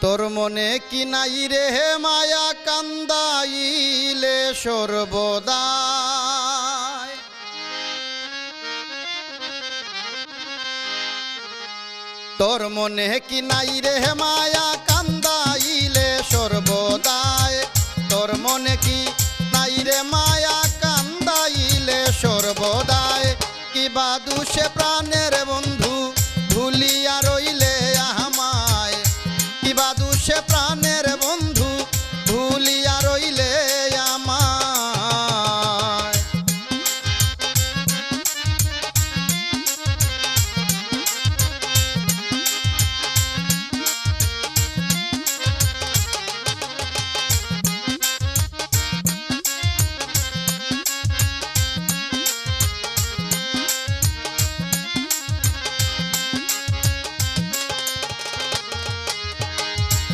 তোর মনে কি নাই রে মায়া কান্দাইলে সর্বদাই? তোর মনে কি নাই রে মায়া কান্দাইলে সর্বদাই? তোর মনে কি নাই রে মায়া কান্দাইলে সর্বদাই? কিবা দুষে প্রাণের বন্ধু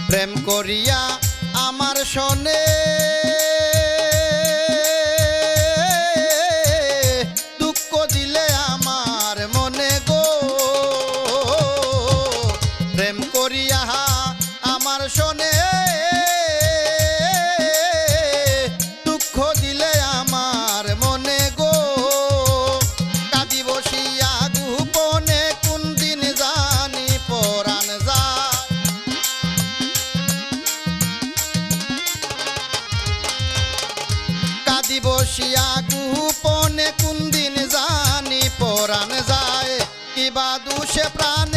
প্রেম করিয়া আমার শোনে। দুঃখ দিলে আমার মনে গো। প্রেম করিয়া আমার শোনে। বসিয়া কোন দিন জানি পরাণ যায় কিবা দুষে প্রাণের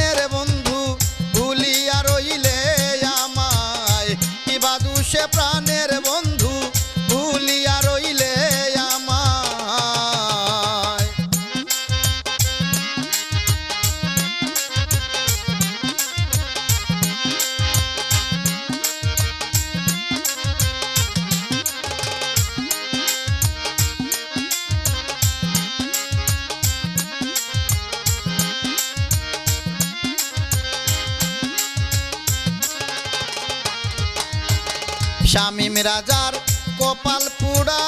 শামিম রাজার কপাল পুরা।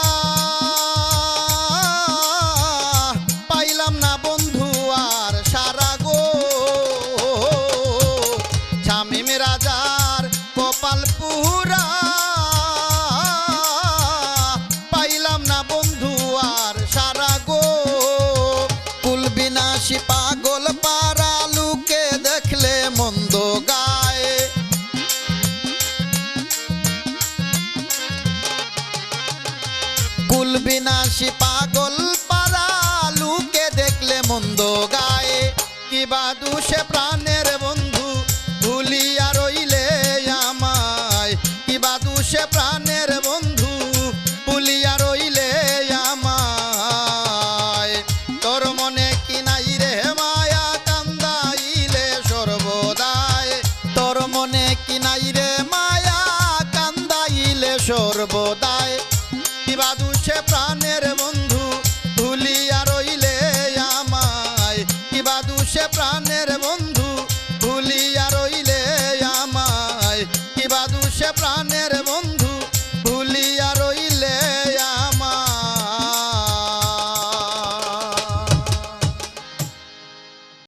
কুল বিনাশী পাগল? কান্দাইলে সর্বদায় প্রাণের